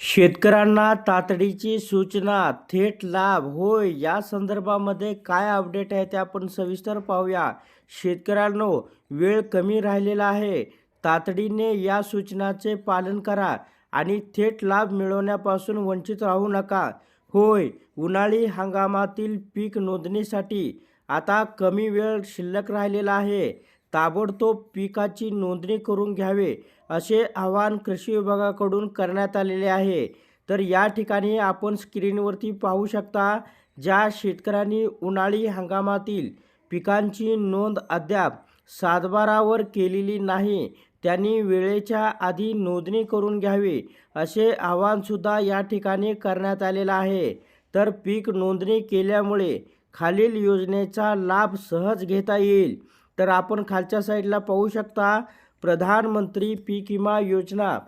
शेतकऱ्यांना तातडीची सूचना थेट लाभ होय या संदर्भामध्ये काय अपडेट आहे ते आपण सविस्तर पाहूया. शेतकऱ्यांनो वेळ कमी राहिलेला आहे. तातडीने या सूचनाचे पालन करा आणि थेट लाभ मिळवण्यापासून वंचित राहू नका. होय उन्हाळी हंगामातील पीक नोंदणीसाठी आता कमी वेळ शिल्लक राहिलेला आहे. ताबडतोब पिकाची नोंदणी करून घ्यावे असे आवाहन कृषी विभागाकडून करण्यात आलेले आहे. तर या ठिकाणी आपण स्क्रीनवरती पाहू शकता ज्या शेतकऱ्यांनी उन्हाळी हंगामातील पिकांची नोंद अद्याप सातबारावर केलेली नाही त्यांनी वेळेच्या आधी नोंदणी करून घ्यावी असे आवाहनसुद्धा या ठिकाणी करण्यात आलेलं आहे. तर पीक नोंदणी केल्यामुळे खालील योजनेचा लाभ सहज घेता येईल. तर आपण खालच्या साईडला पाहू शकता प्रधानमंत्री पीक विमा योजना.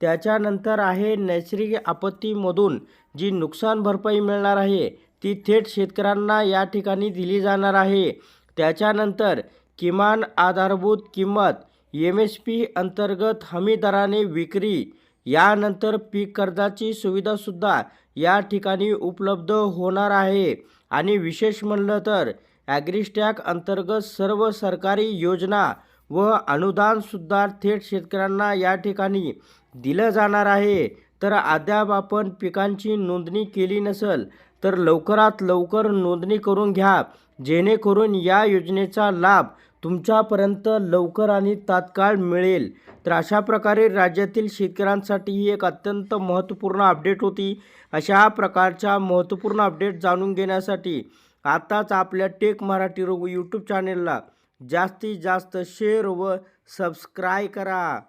त्याच्यानंतर आहे नैसर्गिक आपत्तीमधून जी नुकसान भरपाई मिळणार आहे ती थेट शेतकऱ्यांना या ठिकाणी दिली जाणार आहे. त्याच्यानंतर किमान आधारभूत किंमत एम एस पी अंतर्गत हमी दराने विक्री यानंतर पीक कर्जाची सुविधासुद्धा या ठिकाणी उपलब्ध होणार आहे. आणि विशेष म्हणलं तर ॲग्रीस्टॅक अंतर्गत सर्व सरकारी योजना व अनुदानसुद्धा थेट शेतकऱ्यांना या ठिकाणी दिलं जाणार आहे. तर अद्याप आपण पिकांची नोंदणी केली नसेल तर लवकरात लवकर नोंदणी करून घ्या. जेणेकरून या योजनेचा लाभ तुमच्यापर्यंत लवकर आणि तात्काळ मिळेल. तर अशा प्रकारे राज्यातील शेतकऱ्यांसाठी ही एक अत्यंत महत्त्वपूर्ण अपडेट होती. अशा प्रकारच्या महत्त्वपूर्ण अपडेट जाणून घेण्यासाठी आताच आपल्या टेक मराठी रोग यूट्यूब चॅनेलला जास्तीत जास्त शेअर व सबस्क्राय करा.